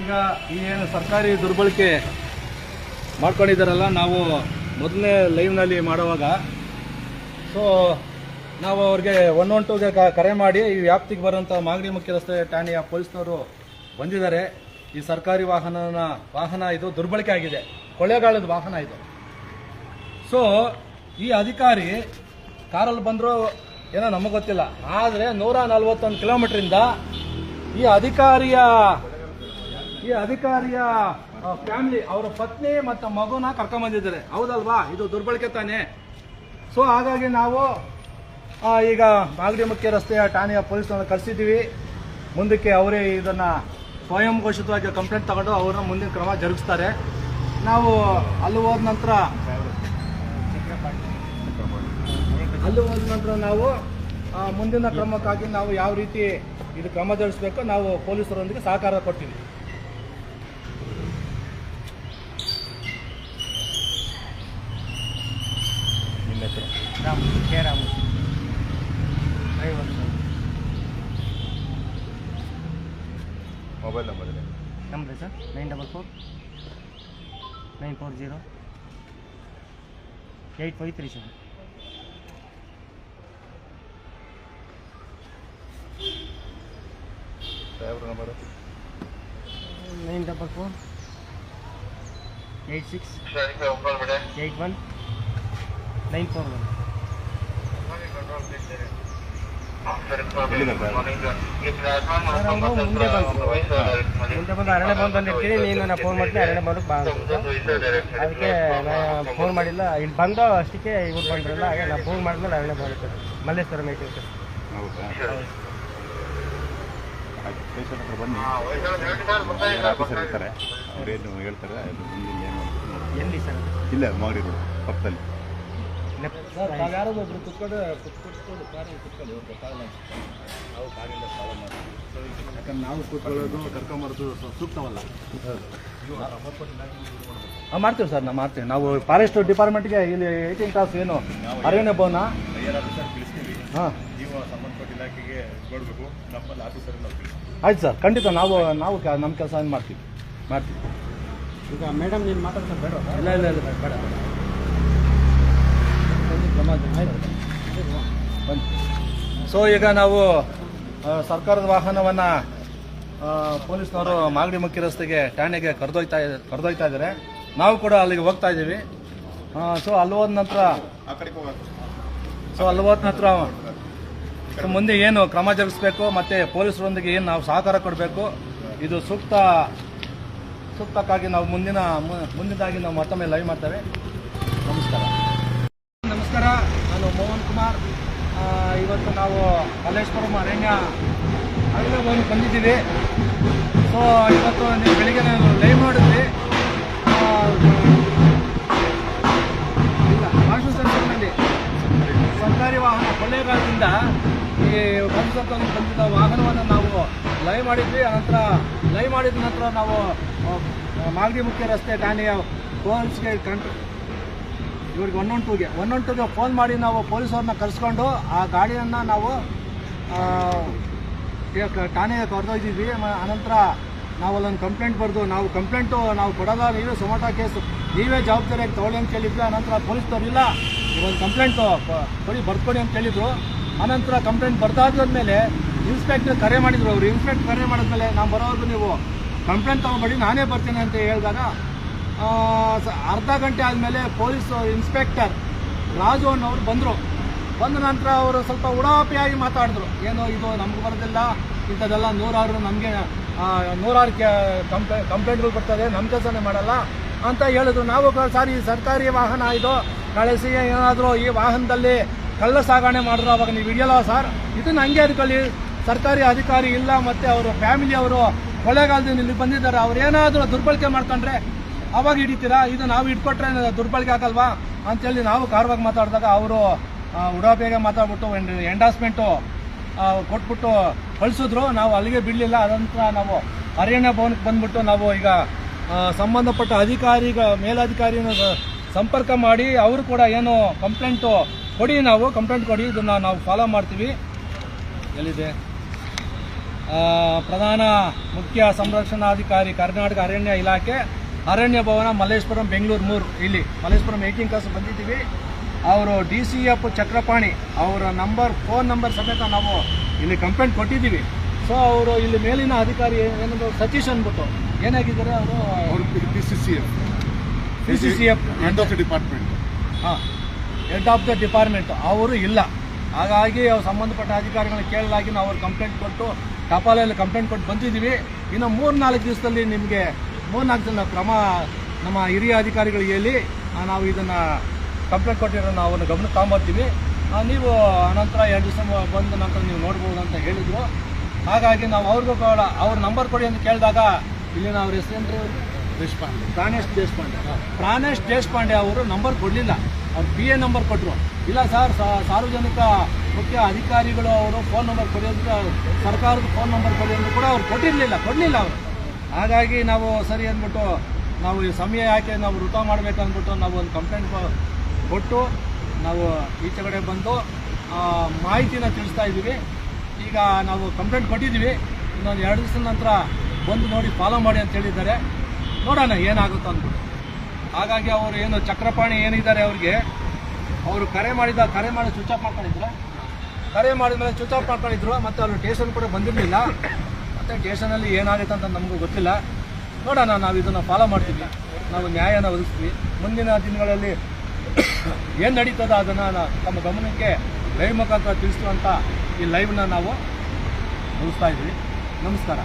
ಈಗ ಈ ಏನು ಸರ್ಕಾರಿ ದುರ್ಬಳಕೆ ಮಾಡ್ಕೊಂಡಿದ್ದಾರಲ್ಲ, ನಾವು ಮೊದಲನೇ ಲೈವ್ನಲ್ಲಿ ಮಾಡುವಾಗ. ಸೊ ನಾವು ಅವ್ರಿಗೆ ಒನ್ ಒನ್ ಟೂಗೆ ಕರೆ ಮಾಡಿ, ಈ ವ್ಯಾಪ್ತಿಗೆ ಬರೋಂಥ ಮಾಗಡಿ ಮುಖ್ಯ ರಸ್ತೆ ಠಾಣೆಯ ಪೊಲೀಸ್ನವರು ಬಂದಿದ್ದಾರೆ. ಈ ಸರ್ಕಾರಿ ವಾಹನನ, ವಾಹನ ಇದು ದುರ್ಬಳಕೆ ಆಗಿದೆ. ಕೊಳ್ಳೆಗಾಲದ ವಾಹನ ಇದು. ಸೊ ಈ ಅಧಿಕಾರಿ ಕಾರಲ್ಲಿ ಬಂದರೂ ಏನೋ ನಮಗೆ ಗೊತ್ತಿಲ್ಲ. ಆದರೆ ನೂರ ನಲ್ವತ್ತೊಂದು ಕಿಲೋಮೀಟ್ರಿಂದ ಈ ಅಧಿಕಾರಿಯ ಈ ಅಧಿಕಾರಿಯ ಫ್ಯಾಮಿಲಿ ಅವರ ಪತ್ನಿ ಮತ್ತು ಮಗುನ ಕರ್ಕೊಂಬಂದಿದ್ದಾರೆ. ಹೌದಲ್ವಾ? ಇದು ದುರ್ಬಳಕೆ ತಾನೆ? ಸೊ ಹಾಗಾಗಿ ನಾವು ಈಗ ಮಾಗಡಿ ಮುಖ್ಯ ರಸ್ತೆಯ ಠಾಣೆಯ ಪೊಲೀಸ್ನವ್ರನ್ನ ಕರೆಸಿದ್ದೀವಿ. ಮುಂದಕ್ಕೆ ಅವರೇ ಇದನ್ನು ಸ್ವಯಂ ಘೋಷಿತವಾಗಿ ಕಂಪ್ಲೇಂಟ್ ತಗೊಂಡು ಅವ್ರನ್ನ ಮುಂದಿನ ಕ್ರಮ ಜರುಗಿಸ್ತಾರೆ. ನಾವು ಅಲ್ಲಿ ಹೋದ ನಂತರ, ಅಲ್ಲಿ ಹೋದ ನಂತರ ನಾವು ಮುಂದಿನ ಕ್ರಮಕ್ಕಾಗಿ ನಾವು ಯಾವ ರೀತಿ ಇದು ಕ್ರಮ ಜರುಗಿಸ್ಬೇಕು, ನಾವು ಪೊಲೀಸರೊಂದಿಗೆ ಸಹಕಾರ ಕೊಡ್ತೀವಿ ನಿಮ್ಮ ಹೆಸರು Ramu K Ramu driver mobile number ಇದೆ. Number sir. Nine double four nine four zero eight five three seven. Driver number? Nine double four eight six eight one nine four one. Sir ಮುಂದೆ ಬಂದು ಅರಣ್ಯ ಬಂದು ಬಂದಿರ್ತೀನಿ ನೀನು ನಾನು phone ಮಾಡ್ತೀನಿ ಅರಣ್ಯ ಭವನಕ್ಕೆ ಬಾ. ಅದಕ್ಕೆ ನಾನು ಫೋನ್ ಮಾಡಿಲ್ಲ ಇಲ್ಲಿ ಬಂದು ಅಷ್ಟಕ್ಕೆ ಇವ್ರು ಬಂದ್ರಲ್ಲ ಹಾಗೆ ನಾನು ಫೋನ್ ಮಾಡಿದ್ಮೇಲೆ ಅರಣ್ಯ ಭವನಕ್ಕೆ ಮಲ್ಲೇಶ್ವರ ಮೀಟಿಂಗ್ ಸರ್ ಬನ್ನಿ ಇರ್ತಾರೆ ಅವ್ರೇನು ಹೇಳ್ತಾರೆ ಎಲ್ಲಿ ಸರ್ ಇಲ್ಲ ಮೌರಿ ಪಕ್ಕದಲ್ಲಿ ಯಾಕಂದ್ರೆ ನಾವು ಕೂತ್ಕೊಳ್ಳೋದು ಕರ್ಕೊಂಬರೋದು ಸೂಕ್ತವಲ್ಲ. ಹಾಂ ಮಾಡ್ತೀವಿ ಸರ್ ನಾವು ಮಾಡ್ತೀವಿ. ನಾವು ಫಾರೆಸ್ಟ್ ಡಿಪಾರ್ಟ್ಮೆಂಟ್ಗೆ ಇಲ್ಲಿ ಏಯ್ಟೀನ್ ಕ್ಲಾಸ್ ಏನು ಅರಣ್ಯ ಭವನ? ಹಾಂ. ನೀವು ಸಂಬಂಧಪಟ್ಟ ಇಲಾಖೆಗೆ ಕೊಡಬೇಕು ನಮ್ಮಲ್ಲಿ ಆಫೀಸರ್ ನಾವು ಆಯ್ತು ಸರ್ ಖಂಡಿತ ನಾವು ನಾವು ಕ- ನಮ್ಮ ಕೆಲಸ ಮಾಡ್ತೀವಿ. ಮಾಡ್ತೀವಿ. ಈಗ ಮೇಡಮ್ ನೀನು ಮಾತಾಡ್ತಾರೆ ಬೇಡ. ಇಲ್ಲ ಇಲ್ಲ ಇಲ್ಲ ಬೇಡ ಬೇಡ ಒಂದು ಕ್ರಮ ಜರುಗಿಸಿ. ಬನ್ನಿ ಸೊ ಈಗ ನಾವು ಸರ್ಕಾರದ ವಾಹನವನ್ನು ಪೊಲೀಸ್ನವರು ಮಾಗಡಿ ಮುಖ್ಯ ರಸ್ತೆಗೆ ಠಾಣೆಗೆ ಕರೆದೊಯ್ತಾ ಕರೆದೊಯ್ತಾ ಇದ್ದಾರೆ ನಾವು ಕೂಡ ಅಲ್ಲಿಗೆ ಹೋಗ್ತಾ ಇದ್ದೀವಿ. ಸೊ ಅಲ್ಲಿ ಹೋದ ನಂತರ ಸೊ ಅಲ್ಲಿ ಹೋದ ನಂತರ ಮುಂದೆ ಏನು ಕ್ರಮ ಜರುಗಿಸ್ಬೇಕು ಮತ್ತು ಪೊಲೀಸರೊಂದಿಗೆ ಏನು ನಾವು ಸಹಕಾರ ಕೊಡಬೇಕು ಇದು ಸೂಕ್ತ ಸೂಕ್ತಕ್ಕಾಗಿ ನಾವು ಮುಂದಿನ ಮುಂದಿನದಾಗಿ ನಾವು ಮತ್ತೊಮ್ಮೆ ಲೈವ್ ಮಾಡ್ತೇವೆ. ನಮಸ್ಕಾರ. ನಾನು ಮೋಹನ್ ಕುಮಾರ್. ಇವತ್ತು ನಾವು ಮಲ್ಲೇಶ್ವರಂ ಅರಣ್ಯ ಭವನಕ್ಕೆ ಬಂದಿದ್ದೀವಿ. ಸೊ ಇವತ್ತು ನೀವು ಬೆಳಿಗ್ಗೆ ನಾನು ಲೈವ್ ಮಾಡಿದ್ವಿ. ಸರ್ಕಲ್ನಲ್ಲಿ ಸರ್ಕಾರಿ ವಾಹನ ಕೊಳ್ಳೇಗಾಲದಿಂದ ಈ ಸರ್ಕಲ್ ಬಂದಿದ್ದ ವಾಹನವನ್ನು ನಾವು ಲೈವ್ ಮಾಡಿದ್ವಿ. ಅನಂತರ ಲೈವ್ ಮಾಡಿದ ನಂತರ ನಾವು ಮಾಗಡಿ ಮುಖ್ಯ ರಸ್ತೆ ಠಾಣೆಯ ಪೊಲೀಸ್ಗೆ ಕಂಟ್ರೋ ಇವ್ರಿಗೆ ಒನ್ ಒನ್ ಟೂಗೆ ಒನ್ ಒನ್ ಟೂಗೆ ಫೋನ್ ಮಾಡಿ ನಾವು ಪೊಲೀಸವ್ರನ್ನ ಕರೆಸ್ಕೊಂಡು ಆ ಗಾಡಿಯನ್ನು ನಾವು ಠಾಣೆಗೆ ಕರೆದೊಯ್ದಿದ್ವಿ ಅನಂತರ ನಾವು ಅಲ್ಲೊಂದು ಕಂಪ್ಲೇಂಟ್ ಬರೆದು, ನಾವು ಕಂಪ್ಲೇಂಟು ನಾವು ಕೊಡೋಲ್ಲ ನೀವೇ ಸೊಮಾಟೋ ಕೇಸು. ನೀವೇ ಜವಾಬ್ದಾರಿಯಾಗಿ ತಗೊಳ್ಳಿ ಅಂತ ಕೇಳಿದ್ವಿ ಅನಂತರ ಪೊಲೀಸ್ನವ್ರು ಇಲ್ಲ. ಒಂದು ಕಂಪ್ಲೇಂಟು ಕೊಡಿ ಬರ್ಕೊಡಿ ಅಂತ ಹೇಳಿದ್ರು. ಅನಂತರ ಕಂಪ್ಲೇಂಟ್ ಬರ್ದಾದ್ಮೇಲೆ ಇನ್ಸ್ಪೆಕ್ಟರ್ ಕರೆ ಮಾಡಿದ್ರು ಅವರು. ಇನ್ಸ್ಪೆಕ್ಟರ್ ಕರೆ ಮಾಡಿದ್ಮೇಲೆ ನಾನು ಬರೋವರೆಗೂ ನೀವು ಕಂಪ್ಲೇಂಟ್ ತೊಗೊಬೇಡಿ, ನಾನೇ ಬರ್ತೀನಿ ಅಂತ ಹೇಳಿದಾಗ ಅರ್ಧ ಗಂಟೆ ಆದಮೇಲೆ ಪೊಲೀಸ್ ಇನ್ಸ್ಪೆಕ್ಟರ್ ರಾಜು ಅನ್ನೋರು ಬಂದರು. ಬಂದ ನಂತರ ಅವರು ಸ್ವಲ್ಪ ಉಡಾಪಿಯಾಗಿ ಮಾತಾಡಿದ್ರು. ಏನು ಇದು ನಮ್ಗೆ ಬರೋದಿಲ್ಲ, ಇಂಥದ್ದೆಲ್ಲ ನೂರಾರು ನಮಗೆ ನೂರಾರು ಕಂಪ್ಲೇ, ಕಂಪ್ಲೇಂಟ್ಗಳು ಬರ್ತದೆ ನಮ್ಮ ಕೆಲಸನೇ ಮಾಡಲ್ಲ ಅಂತ ಹೇಳಿದ್ರು. ನಾವು ಸರ್ ಸರ್ಕಾರಿ ವಾಹನ ಇದು ಕಳಿಸಿ ಏನಾದರೂ ಈ ವಾಹನದಲ್ಲಿ ಕಳ್ಳ ಸಾಗಣೆ ಮಾಡಿದ್ರು, ಅವಾಗ ನೀವು ಹಿಡಿಯಲ್ಲ ಸರ್? ಇದನ್ನು ಹಂಗೆ ಅದ್ಕೊಳ್ಳಿ ಸರ್ಕಾರಿ ಅಧಿಕಾರಿ ಇಲ್ಲ, ಮತ್ತು ಅವರು ಫ್ಯಾಮಿಲಿಯವರು ಕೊಳೆಗಾಲದಿಂದ ಇಲ್ಲಿ ಬಂದಿದ್ದಾರೆ. ಅವ್ರು ಏನಾದರೂ ದುರ್ಬಳಕೆ ಮಾಡ್ಕೊಂಡ್ರೆ ಅವಾಗ ಹಿಡಿತೀರಾ? ಇದು ನಾವು ಇಟ್ಕೊಟ್ರೆ ದುರ್ಬಳಕೆ ಆಗಲ್ವಾ? ಅಂತೇಳಿ ನಾವು ಕಾರವಾಗಿ ಮಾತಾಡಿದಾಗ ಅವರು ಉಡಾಪಿಯಾಗೆ ಮಾತಾಡ್ಬಿಟ್ಟು ಎಂಡಾಸ್ಮೆಂಟು ಕೊಟ್ಬಿಟ್ಟು ಕಳಿಸಿದ್ರು. ನಾವು ಅಲ್ಲಿಗೆ ಬಿಡಲಿಲ್ಲ ಅದಂತರ ನಾವು ಅರಣ್ಯ ಭವನಕ್ಕೆ ಬಂದ್ಬಿಟ್ಟು ನಾವು ಈಗ ಸಂಬಂಧಪಟ್ಟ ಅಧಿಕಾರಿಗ, ಮೇಲಧಿಕಾರಿನ ಸಂಪರ್ಕ ಮಾಡಿ ಅವರು ಕೂಡ ಏನು ಕಂಪ್ಲೇಂಟು ಕೊಡಿ ನಾವು ಕಂಪ್ಲೇಂಟ್ ಕೊಡಿ, ಇದನ್ನು ನಾವು ಫಾಲೋ ಮಾಡ್ತೀವಿ. ಎಲ್ಲಿದೆ? ಪ್ರಧಾನ ಮುಖ್ಯ ಸಂರಕ್ಷಣಾಧಿಕಾರಿ, ಕರ್ನಾಟಕ ಅರಣ್ಯ ಇಲಾಖೆ. ಅರಣ್ಯ ಭವನ ಮಲ್ಲೇಶ್ವರಂ ಬೆಂಗಳೂರು ಮೂರು. ಇಲ್ಲಿ ಮಲ್ಲೇಶ್ವರಂ ಏಕಿಂಗ್ ಕ್ಲಾಸ್ ಬಂದಿದ್ದೀವಿ. ಅವರು ಡಿ ಸಿ ಎಫ್ ಚಕ್ರಪಾಣಿ ಅವರ ನಂಬರ್ ಫೋನ್ ನಂಬರ್ ಸಮೇತ ನಾವು ಇಲ್ಲಿ ಕಂಪ್ಲೇಂಟ್ ಕೊಟ್ಟಿದ್ದೀವಿ. ಸೊ ಅವರು ಇಲ್ಲಿ ಮೇಲಿನ ಅಧಿಕಾರಿ ಏನಂದ್ರೆ ಸತೀಶ್ ಅಂದ್ಬಿಟ್ಟು ಏನಾಗಿದ್ದಾರೆ ಅವರು? D C C F. D C C F. Head of the department ಹಾಂ ಹೆಡ್ ಆಫ್ ದ ಡಿಪಾರ್ಟ್ಮೆಂಟ್ ಅವರು ಇಲ್ಲ. ಹಾಗಾಗಿ ಅವ್ರು ಸಂಬಂಧಪಟ್ಟ ಅಧಿಕಾರಿಗಳನ್ನ ಕೇಳಲಾಗಿ ನಾವು ಅವ್ರು ಕಂಪ್ಲೇಂಟ್ ಕೊಟ್ಟು ಟಪಾಲಲ್ಲಿ ಕಂಪ್ಲೇಂಟ್ ಕೊಟ್ಟು ಬಂದಿದ್ದೀವಿ. ಇನ್ನು ಮೂರು ನಾಲ್ಕು ದಿವಸದಲ್ಲಿ ನಿಮಗೆ ಮೂರ್ನಾಲ್ಕು ಜನ ಕ್ರಮ ನಮ್ಮ ಹಿರಿಯ ಅಧಿಕಾರಿಗಳಿಗೆ ಹೇಳಿ ನಾವು ಇದನ್ನು ಕಂಪ್ಲೇಂಟ್ ಕೊಟ್ಟಿರೋ ನಾವು ಅವನ್ನ ಗಮನಕ್ಕೆ ತಗೊಂಬರ್ತೀವಿ. ನೀವು ಅನಂತರ ಎರಡು ದಿವಸ ಬಂದ ನಂತರ ನೀವು ನೋಡ್ಬೋದು ಅಂತ ಹೇಳಿದ್ರು. ಹಾಗಾಗಿ ನಾವು ಅವ್ರಿಗೂ ಕೂಡ ಅವ್ರ ನಂಬರ್ ಕೊಡಿ ಅಂತ ಕೇಳಿದಾಗ ಇಲ್ಲಿನ ಅವ್ರ ಹೆಸರೇನ್ರಿ ದೇಶಪಾಂಡೆ. ಪ್ರಾಣೇಶ್ ದೇಶಪಾಂಡೆ. ಪ್ರಾಣೇಶ್ ದೇಶಪಾಂಡೆ ಅವರು ನಂಬರ್ ಕೊಡಲಿಲ್ಲ. ಅವ್ರು ಬಿ ಎ ನಂಬರ್ ಕೊಟ್ಟರು ಇಲ್ಲ ಸರ್ ಸಾರ್ವಜನಿಕ ಮುಖ್ಯ ಅಧಿಕಾರಿಗಳು ಅವರು ಫೋನ್ ನಂಬರ್ ಕೊಡಿ ಅಂತ ಸರ್ಕಾರದ ಫೋನ್ ನಂಬರ್ ಕೊಡಿ ಅಂತ ಕೂಡ ಅವ್ರು ಕೊಟ್ಟಿರಲಿಲ್ಲ. ಕೊಡಲಿಲ್ಲ ಅವರು. ಹಾಗಾಗಿ ನಾವು ಸರಿ ಅಂದ್ಬಿಟ್ಟು ನಾವು ಈ ಸಮಯ ಯಾಕೆ ನಾವು ವೃತ ಮಾಡಬೇಕು ಅಂದ್ಬಿಟ್ಟು ನಾವು ಒಂದು ಕಂಪ್ಲೇಂಟ್ ಕೊಟ್ಟು ನಾವು ಈಚೆ ಕಡೆ ಬಂದು ಮಾಹಿತಿನ ತಿಳಿಸ್ತಾ ಇದ್ದೀವಿ. ಈಗ ನಾವು ಕಂಪ್ಲೇಂಟ್ ಕೊಟ್ಟಿದ್ದೀವಿ. ಇನ್ನೊಂದು ಎರಡು ದಿವಸದ ನಂತರ ಬಂದು ನೋಡಿ ಫಾಲೋ ಮಾಡಿ ಅಂತ ಹೇಳಿದ್ದಾರೆ. ನೋಡೋಣ ಏನಾಗುತ್ತೋ ಅಂದ್ಬಿಟ್ಟು. ಹಾಗಾಗಿ ಅವರು ಏನು ಚಕ್ರಪಾಣಿ ಏನಿದ್ದಾರೆ ಅವ್ರಿಗೆ, ಅವರು ಕರೆ ಮಾಡಿದ, ಕರೆ ಮಾಡಿ ಸ್ವಿಚ್ ಆಫ್ ಮಾಡ್ಕೊಂಡಿದ್ರು. ಕರೆ ಮಾಡಿದ ಮೇಲೆ ಸ್ವಿಚ್ ಆಫ್ ಮಾಡ್ಕೊಂಡಿದ್ರು, ಮತ್ತು ಅವರು ಟೇಷನ್ ಕೂಡ ಬಂದಿರಲಿಲ್ಲ. ಮತ್ತು ಟೇಷನಲ್ಲಿ ಏನಾಗುತ್ತೆ ಅಂತ ನಮಗೂ ಗೊತ್ತಿಲ್ಲ. ನೋಡೋಣ, ನಾವು ಇದನ್ನು ಫಾಲೋ ಮಾಡ್ತೀವಿ. ನಾವು ನ್ಯಾಯನ ಒದಗಿಸ್ತೀವಿ. ಮುಂದಿನ ದಿನಗಳಲ್ಲಿ ಏನು ನಡೀತದೋ ಅದನ್ನು ತಮ್ಮ ಗಮನಕ್ಕೆ ಲೈವ್ ಮುಖಾಂತರ ತಿಳಿಸುವಂಥ ಈ ಲೈವ್ನ ನಾವು ಮುಗಿಸ್ತಾ ಇದ್ದೀವಿ. ನಮಸ್ಕಾರ.